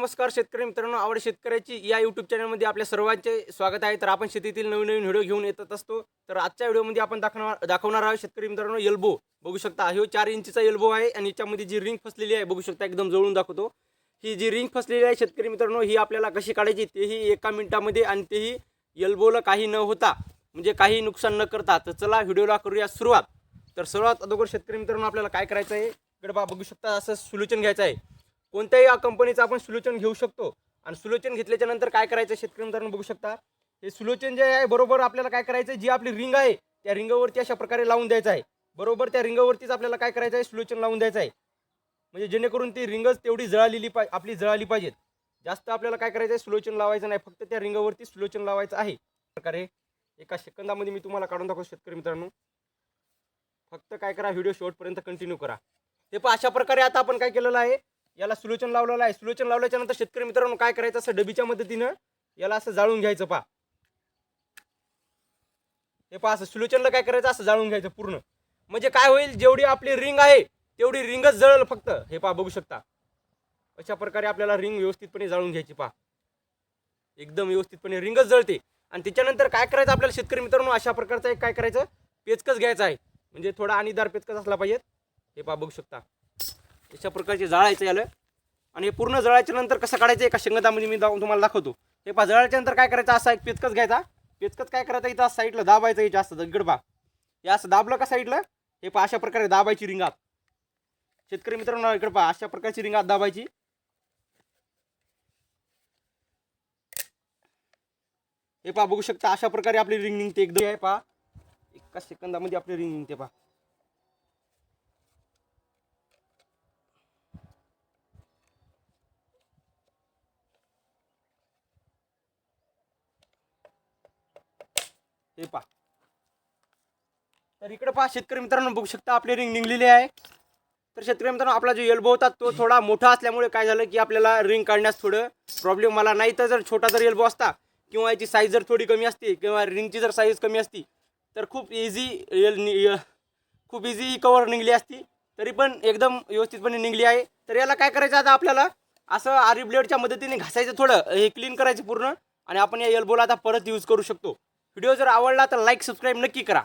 नमस्कार शेतकरी मित्रांनो आवड शेतकऱ्याची या यूट्यूब चॅनलमध्ये आपल्या सर्वांचे स्वागत आहे. तर आपण शेतीतील नवीन नवीन व्हिडिओ घेऊन येत असतो. तर आजच्या व्हिडिओमध्ये आपण दाखवणार दाखवणार आहोत शेतकरी मित्रांनो एल्बो बघू शकता हो चार इंचीचा एल्बो आहे आणि याच्यामध्ये जी रिंग फसलेली आहे बघू शकता एकदम जवळून दाखवतो. ही जी रिंग फसलेली आहे शेतकरी मित्रांनो ही आपल्याला कशी काढायची तेही एका मिनिटामध्ये आणि तेही एल्बोला काही न होता म्हणजे काही नुकसान न करता. तर चला व्हिडिओला करूया सुरुवात. तर सर्वात अगोदर शेतकरी मित्रांनो आपल्याला काय करायचं आहे गडबा बा बघू शकता असं सोल्युशन घ्यायचं आहे. कोणत्याही कंपनीचं आपण सुलोचन घेऊ शकतो. आणि सुलोचन घेतल्याच्या नंतर काय करायचं शेतकरी मित्रांनो बघू शकता. हे सुलोचन जे आहे बरोबर आपल्याला काय करायचं जी आपली रिंग आहे त्या रिंगावरती अशा प्रकारे लावून द्यायचं आहे. बरोबर त्या रिंगावरतीच आपल्याला काय करायचं आहे? सुलोचन लावून द्यायचं आहे. म्हणजे जेणेकरून ती रिंगच तेवढी जळालेली पाहिजे आपली जळाली पाहिजेत. जास्त आपल्याला काय करायचं आहे सुलोचन लावायचं नाही. फक्त त्या रिंगावरती सुलोचन लावायचं आहे. प्रकारे एका सेकंदामध्ये मी तुम्हाला काढून दाखवतो शेतकरी मित्रांनो. फक्त काय करा व्हिडिओ शेवटपर्यंत कंटिन्यू करा. ते पण अशा प्रकारे आता आपण काय केलेलं आहे? याला सुलोचन लावलेलं आहे. सुलोचन लावल्याच्या नंतर शेतकरी मित्रांनो काय करायचं? असं डबीच्या मदतीनं याला असं जाळून घ्यायचं पा हे पहा असं सुलोचनला काय करायचं? असं जाळून घ्यायचं पूर्ण. म्हणजे काय होईल? जेवढी आपली रिंग आहे तेवढी रिंगच जळल फक्त. हे पहा बघू शकता. अशा प्रकारे आपल्याला रिंग व्यवस्थितपणे जाळून घ्यायची पहा. एकदम व्यवस्थितपणे रिंगच जळते. आणि त्याच्यानंतर काय करायचं आपल्याला शेतकरी मित्रांनो? अशा प्रकारचं एक काय करायचं? पेचकच घ्यायचं आहे. म्हणजे थोडा आणीदार पेचकच असला पाहिजे हे पहा बघू शकता. अशा प्रकारचे जाळायचं याला. आणि हे पूर्ण जळायच्या नंतर कसं काढायचं? एका शेंगदामध्ये मी दाखवून तुम्हाला दाखवतो. हे पहा जळायच्या नंतर काय करायचं? असा एक पेचकच घ्यायचा. पेचकच काय करायचं? इथं साईडला दाबायचं हे जास्त दगड पहा. हे असं दाबलं का साईडला हे पहा अशा प्रकारे दाबायची रिंगात. शेतकरी मित्रांनो इकडे पहा अशा प्रकारची रिंगात दाबायची. हे पहा बघू शकता अशा प्रकारे आपली रिंग निघते. एकदम आहे पहा. एका सेकंदामध्ये आपली रिंग निघते पहा. हे पहा. तर इकडे पहा शेतकरी मित्रांनो बघू शकता आपली रिंग निघलेली आहे. तर शेतकरी मित्रांनो आपला जो एल्बो होता तो थोडा मोठा असल्यामुळे काय झालं की आपल्याला रिंग काढण्यास थोडं प्रॉब्लेम मला नाही. तर जर छोटा जर एल्बो असता किंवा याची साईज जर थोडी कमी असती किंवा रिंगची जर साईज कमी असती तर खूप इझी एल खूप इझी कवर निघली असती. तरी पण एकदम व्यवस्थितपणे निघली आहे. तर याला काय करायचं आता आपल्याला? असं आरी ब्लेडच्या मदतीने घासायचं थोडं. हे क्लीन करायचं पूर्ण. आणि आपण या एल्बोला आता परत यूज करू शकतो. व्हिडिओ जर आवडला तर लाईक सबस्क्राईब नक्की करा.